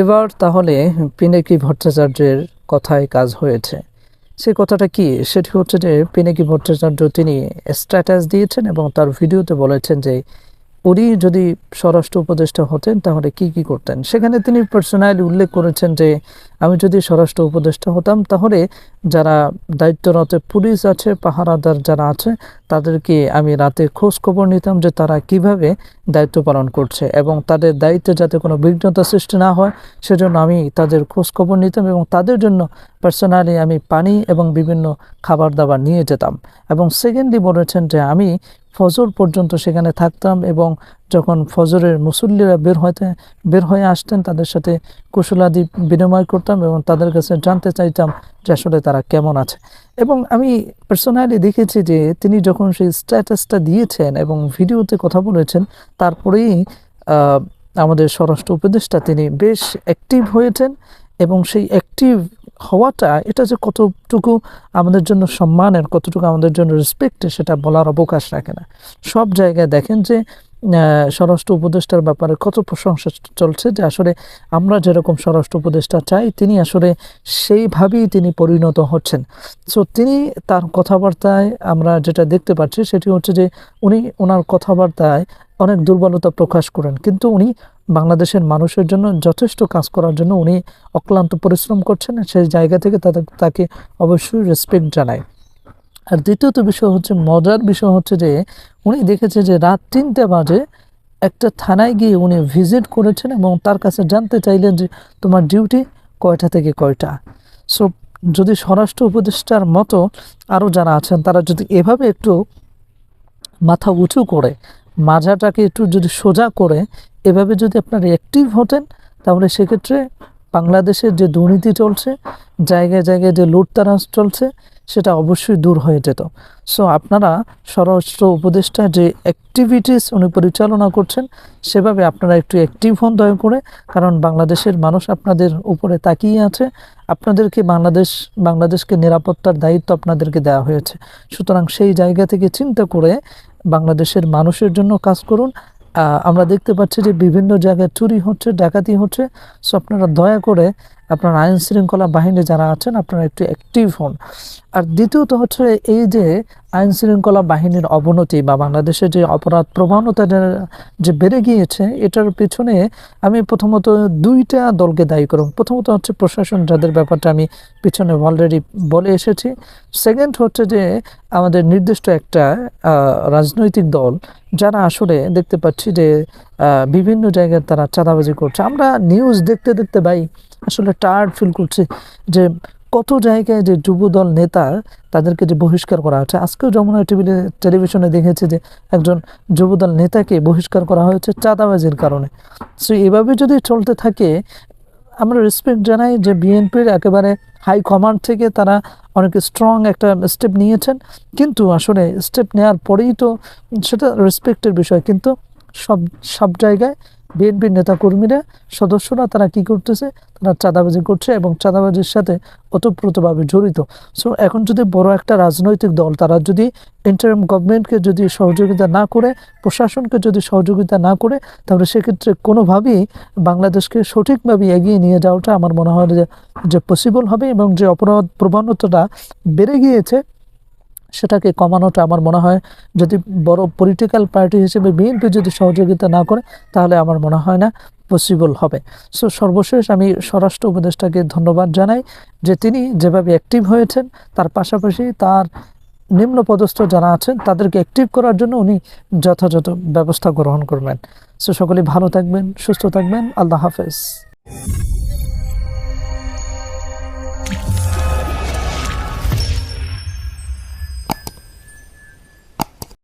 এবার তাহলে পিনাকি ভট্টাচার্যের কথায় কাজ হয়েছে। সে কথাটা কি? সেটি হচ্ছে যে, পিনাকি ভট্টাচার্য তিনি স্ট্যাটাস দিয়েছেন এবং তার ভিডিওতে বলেছেন যে উনি যদি স্বরাষ্ট্র উপদেষ্টা হতেন, তাহলে কি কি করতেন? সেখানে তিনি পার্সোনালি উল্লেখ করেছেন যে, আমি যদি স্বরাষ্ট্র উপদেষ্টা হতাম, তাহলে যারা দায়িত্বরত পুলিশ আছে, পাহারাদার যারা আছে, তাদেরকে আমি রাতে খোঁজ খবর নিতাম যে তারা কীভাবে দায়িত্ব পালন করছে এবং তাদের দায়িত্বে যাতে কোনো বিঘ্নতা সৃষ্টি না হয়, সেজন্য আমি তাদের খোঁজ খবর নিতাম এবং তাদের জন্য পার্সোনালি আমি পানি এবং বিভিন্ন খাবার দাবার নিয়ে যেতাম। এবং সেকেন্ডলি বলেছেন যে, আমি ফজর পর্যন্ত সেখানে থাকতাম এবং যখন ফজরের মুসল্লিরা বের হইতে বের হয়ে আসতেন, তাদের সাথে কুশলাদি বিনিময় করতাম এবং তাদের কাছে জানতে চাইতাম যে আসলে তারা কেমন আছে। এবং আমি পার্সোনালি দেখেছি যে তিনি যখন সেই স্ট্যাটাসটা দিয়েছেন এবং ভিডিওতে কথা বলেছেন, তারপরেই আমাদের স্বরাষ্ট্র উপদেষ্টা তিনি বেশ অ্যাক্টিভ হয়েছেন এবং সেই অ্যাক্টিভ হওয়াটা, এটা যে কতটুকু আমাদের জন্য সম্মানের, কতটুকু আমাদের জন্য রেসপেক্টের সেটা বলার অবকাশ রাখে না। সব জায়গায় দেখেন যে স্বরাষ্ট্র উপদেষ্টার ব্যাপারে কত প্রশংসা চলছে যে আসলে আমরা যেরকম স্বরাষ্ট্র উপদেষ্টা চাই, তিনি আসলে সেইভাবেই তিনি পরিণত হচ্ছেন। সো তিনি তার কথাবার্তায় আমরা যেটা দেখতে পাচ্ছি, সেটি হচ্ছে যে উনি ওনার কথাবার্তায় অনেক দুর্বলতা প্রকাশ করেন। কিন্তু উনি বাংলাদেশের মানুষের জন্য যথেষ্ট কাজ করার জন্য উনি অক্লান্ত পরিশ্রম করছেন সেই জায়গা থেকে তাদের, তাকে অবশ্যই রেসপেক্ট জানায়। আর দ্বিতীয়ত বিষয় হচ্ছে, মজার বিষয় হচ্ছে যে, উনি দেখেছে যে রাত তিনটে বাজে, একটা থানায় গিয়ে উনি ভিজিট করেছেন এবং তার কাছে জানতে চাইলেন যে, তোমার ডিউটি কয়টা থেকে কয়টা? সো যদি স্বরাষ্ট্র উপদেষ্টার মতো আরও যারা আছেন, তারা যদি এভাবে একটু মাথা উঁচু করে, মাজাটাকে একটু যদি সোজা করে এভাবে যদি আপনারা অ্যাক্টিভ হতেন, তাহলে সেক্ষেত্রে বাংলাদেশের যে দুর্নীতি চলছে, জায়গায় জায়গায় যে লুটতারাজ চলছে, সেটা অবশ্যই দূর হয়ে যেত। সো আপনারা স্বরাষ্ট্র উপদেষ্টা যে অ্যাক্টিভিটিস উনি পরিচালনা করছেন, সেভাবে আপনারা একটু অ্যাক্টিভ হন দয়া করে, কারণ বাংলাদেশের মানুষ আপনাদের উপরে তাকিয়ে আছে। আপনাদেরকে বাংলাদেশ, বাংলাদেশকে নিরাপত্তার দায়িত্ব আপনাদেরকে দেওয়া হয়েছে। সুতরাং সেই জায়গা থেকে চিন্তা করে বাংলাদেশের মানুষের জন্য কাজ করুন আমরা দেখতে পাচ্ছি যে বিভিন্ন জায়গায় চুরি হচ্ছে ডাকাতি হচ্ছে। সো আপনারা দয়া করে আপনার আইন শৃঙ্খলা বাহিনী যারা আছেন, আপনারা একটু অ্যাক্টিভ হন। আর দ্বিতীয়ত হচ্ছে এই যে আইন শৃঙ্খলা বাহিনীর অবনতি বা বাংলাদেশের যে অপরাধ প্রবণতা যে- বেড়ে গিয়েছে, এটার পেছনে আমি প্রথমত দুইটা দলকে দায়ী করব। প্রথমত হচ্ছে প্রশাসন, যাদের ব্যাপারটা আমি পিছনে অলরেডি বলে এসেছি। সেকেন্ড হচ্ছে যে আমাদের নির্দিষ্ট একটা রাজনৈতিক দল, যারা আসলে দেখতে পাচ্ছি যে বিভিন্ন জায়গায় তারা চাঁদাবাজি করছে। আমরা নিউজ দেখতে দেখতে ভাই, আসলে টায়ার্ড ফিল করছি যে কত জায়গায় যে যুবদল নেতা তাদেরকে যে বহিষ্কার করা হচ্ছে আজকেও যমুনা টিভি টেলিভিশনে দেখেছে যে একজন যুবদল নেতাকে বহিষ্কার করা হয়েছে চাঁদাবাজির কারণে। সো এভাবে যদি চলতে থাকে, আমরা রেসপেক্ট জানাই যে বিএনপির একেবারে হাই কমান্ড থেকে তারা অনেক স্ট্রং একটা স্টেপ নিয়েছেন। কিন্তু আসলে স্টেপ নেওয়ার পরেই তো সেটা রেসপেক্টের বিষয়। কিন্তু সব সব জায়গায় বিএনপির নেতাকর্মীরা, সদস্যরা তারা কি করতেছে? তারা চাঁদাবাজি করছে এবং চাঁদাবাজির সাথে ওতপ্রোতভাবে জড়িত। সো এখন যদি বড় একটা রাজনৈতিক দল, তারা যদি ইন্টারিম গভর্নমেন্টকে যদি সহযোগিতা না করে, প্রশাসনকে যদি সহযোগিতা না করে, তাহলে সেক্ষেত্রে কোনোভাবেই বাংলাদেশকে সঠিকভাবে এগিয়ে নিয়ে যাওয়াটা আমার মনে হয় যে যে পসিবল হবে এবং যে অপরাধ প্রবণতাটা বেড়ে গিয়েছে সেটাকে কমানোটা আমার মনে হয় যদি বড় পলিটিক্যাল পার্টি হিসেবে বিএনপি যদি সহযোগিতা না করে, তাহলে আমার মনে হয় না পসিবল হবে। সো সর্বশেষ আমি স্বরাষ্ট্র উপদেষ্টাকে ধন্যবাদ জানাই যে তিনি যেভাবে অ্যাক্টিভ হয়েছেন, তার পাশাপাশি তার নিম্ন পদস্থ যারা আছেন, তাদেরকে অ্যাক্টিভ করার জন্য উনি যথাযথ ব্যবস্থা গ্রহণ করবেন। সো সকলে ভালো থাকবেন, সুস্থ থাকবেন, আল্লাহ হাফেজ।